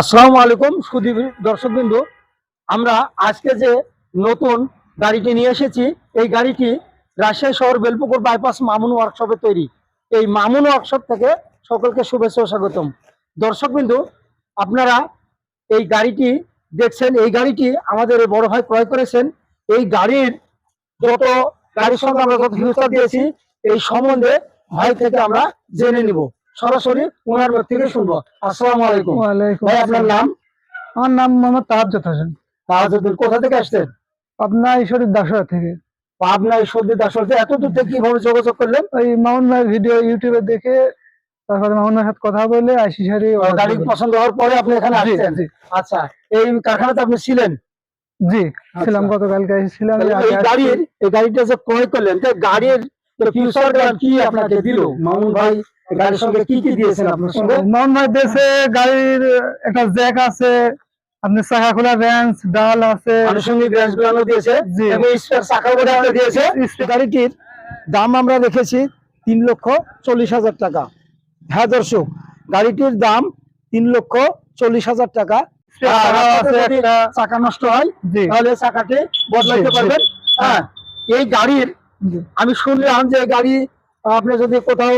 আসসালামু আলাইকুম সুদী দর্শকবৃন্দ। আমরা আজকে যে নতুন গাড়িটি নিয়ে এসেছি, এই গাড়িটি রাজশাহী শহর বেলপুকুর বাইপাস মামুন ওয়ার্কশপে তৈরি। এই মামুন ওয়ার্কশপ থেকে সকলকে শুভেচ্ছা স্বাগতম। দর্শকবৃন্দু, আপনারা এই গাড়িটি দেখছেন, এই গাড়িটি আমাদের বড় ভাই ক্রয় করেছেন। এই গাড়ির যত গাড়ির সঙ্গে আমরা যত ফিউচার দিয়েছি, এই সম্বন্ধে ভাই থেকে আমরা জেনে নিব। সরাসরি ওনার মুখ থেকে শুনব। আসসালাম আলাইকুম। ভাই আপনার নাম? আমার নাম মোহাম্মদ তাহাজ্জুদ হোসেন। তাহাজুদ্দিন কোথা থেকে আসছেন? পাবনা ঈশ্বরীর দাসরা থেকে। পাবনা সর্দি দাসতে এত দূর থেকে কীভাবে যোগাযোগ করলেন? ওই মামুন ভাইয়ের ভিডিও ইউটিউবে দেখে তারপরে মামুন ভাইয়ের সাথে কথা বলে আইসি সারি গাড়ি পছন্দ হওয়ার পরে আপনি এখানে আসছেন। আচ্ছা এই কারখানাতে আপনি ছিলেন? জি আচ্ছা। ছিলাম গতকালকে ছিলাম তাহলে এই গাড়ির এই গাড়িটা যে ক্রয় করলেন তো গাড়ির ফিউচার কি আপনাকে দিল? মামুন ভাই গাড়ির সঙ্গে কি কি দিয়েছেন আপনার সঙ্গে? মামুন দেশে গাড়ির একটা জ্যাক আছে আপনি চাকা খোলা ডাল আছে। আনুষঙ্গিক রেঞ্জগুলো দিয়েছে এবং চাকা বোর্ড দিয়েছে। গাড়িটির দাম আমরা রেখেছি তিন লক্ষ চল্লিশ হাজার টাকা। হ্যাঁ দর্শক গাড়িটির দাম তিন লক্ষ চল্লিশ হাজার টাকা। চাকা নষ্ট হয় তাহলে চাকাটি বদলাইতে। পারবেন। হ্যাঁ এই গাড়ির আমি শুনলাম যে গাড়ি আপনি যদি কোথাও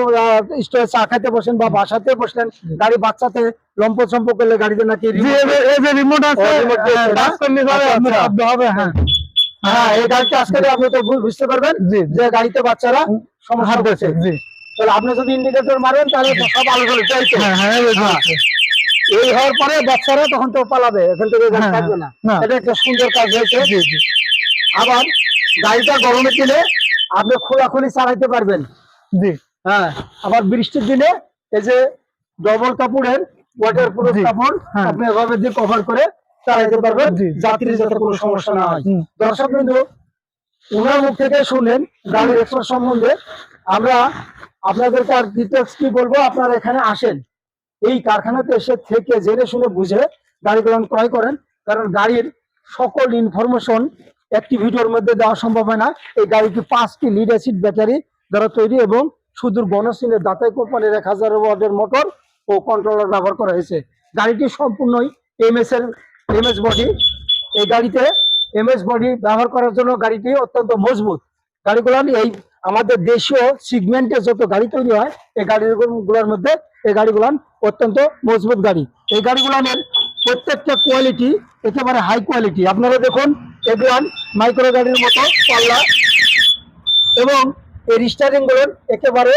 স্টোরে চা খাইতে বসেন বা বাসাতে বসলেন গাড়ি বাচ্চাতে লম্প চম্প করলে গাড়িতে নাকি এই যে- রিমোট আছে ও, remote দিয়েছে না? টাচ করলে পরে আচ্ছা, আচ্ছা। হবে হ্যাঁ। হ্যাঁ এই গাড়িটা আজকে আপনি তো বুঝতে পারবেন যে গাড়িতে বাচ্চারা সমস্যা জি। তাহলে আপনি যদি ইন্ডিকেটর মারেন তাহলে সব আলো হ্যাঁ হ্যাঁ এই হ্যাঁ। হওয়ার পরে বাচ্চারা তখন তো পালাবে এখান থেকে গাড়ি হ্যাঁ, থাকবে না। না। এটা একটা সুন্দর কাজ হয়েছে। জি জি। আবার গাড়িটা গরমে দিনে আপনি খোলাখুলি চালাইতে পারবেন। জি। হ্যাঁ আবার বৃষ্টির দিনে এই যে ডবল কাপড়ের ওয়াটার প্রুফ কাপড় হ্যাঁ। আপনি এভাবে দিয়ে কভার করে চালাইতে পারবেন যাত্রীর যাতে কোনো সমস্যা না হয়। দর্শক বিন্দু ওনার মুখ থেকে শুনলেন গাড়ির এক্সপ্রেস সম্বন্ধে। আমরা আপনাদেরকে আর ডিটেলস কি বলব? আপনারা এখানে আসেন। এই কারখানাতে এসে থেকে জেনে শুনে বুঝে গাড়িগুলো ক্রয় করেন। কারণ গাড়ির সকল ইনফরমেশন একটি ভিডিওর মধ্যে দেওয়া সম্ভব হয় না। এই গাড়িটি পাঁচটি লিড অ্যাসিড ব্যাটারি দ্বারা তৈরি এবং সুদূর বনসিনের দাতাই কোম্পানির এক হাজার ওয়ার্ডের মোটর ও কন্ট্রোলার ব্যবহার করা হয়েছে। গাড়িটি সম্পূর্ণই এমএস এর, এমএস বডি। এই গাড়িতে এমএস বডি ব্যবহার করার জন্য গাড়িটি অত্যন্ত মজবুত। গাড়িগুলো এই আমাদের দেশীয় সিগমেন্টে যত গাড়ি তৈরি হয়, এই গাড়িগুলোর মধ্যে এই গাড়িগুলো অত্যন্ত মজবুত গাড়ি। এই গাড়িগুলোর প্রত্যেকটা কোয়ালিটি একেবারে হাই কোয়ালিটি আপনারা দেখুন এগুলান মাইক্রো গাড়ির মতো পাল্লা। এবং এই স্টারিংগুলো একেবারে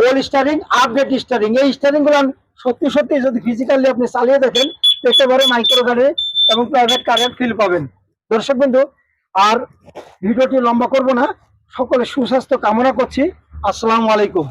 গোল স্টারিং আপডেট স্টারিং এই স্টারিংগুলো সত্যি সত্যি যদি ফিজিক্যালি আপনি চালিয়ে দেখেন, একেবারে মাইক্রো গাড়ি এবং প্রাইভেট কারের ফিল পাবেন। দর্শক বিন্দু আর ভিডিওটি লম্বা করব না, সকলে সুস্বাস্থ্য কামনা করছি। আসসালামু আলাইকুম।